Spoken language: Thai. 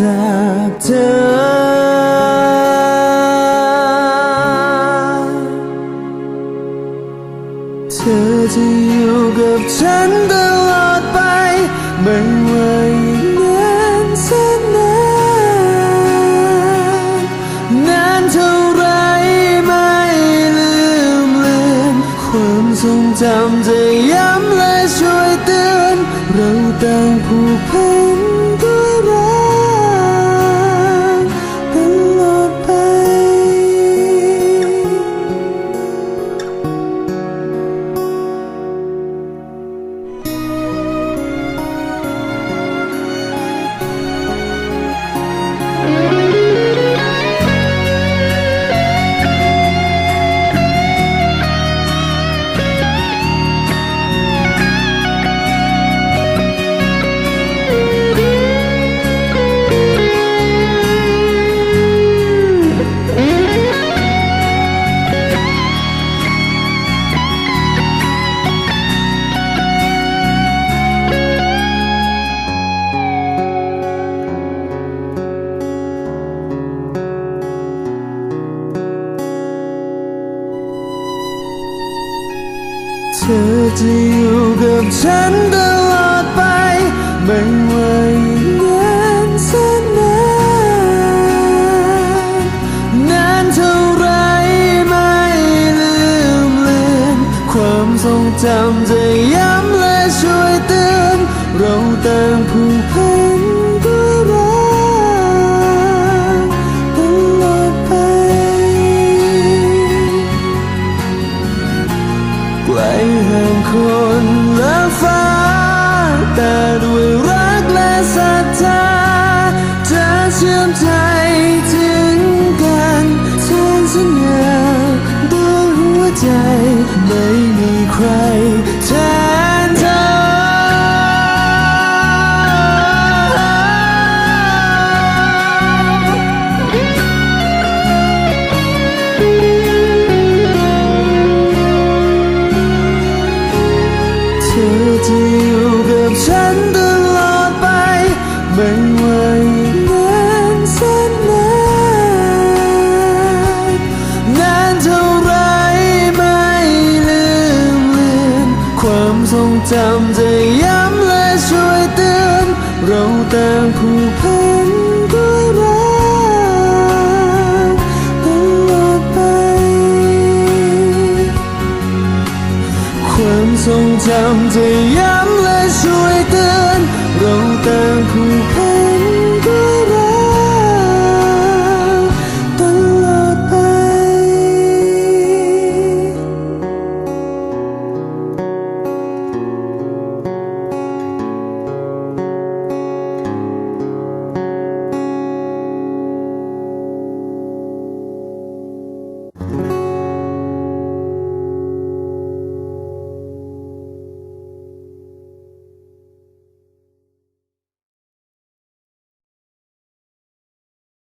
อนจา อจะอยู่กับฉันตลอดไป ไม่ว่าอีกนานแสนนานนานเท่าไรไม่ลืมเลือนความทรงจำ ศรัทธาจะเชื่อมใจถึงกันแทนสัญญาด้วยหัวใจไม่มีใคร จำจะย้ำและช่วยเตือน เราต่างผูกพันด้วยรักตลอดไป ความทรงจำจะย้ำ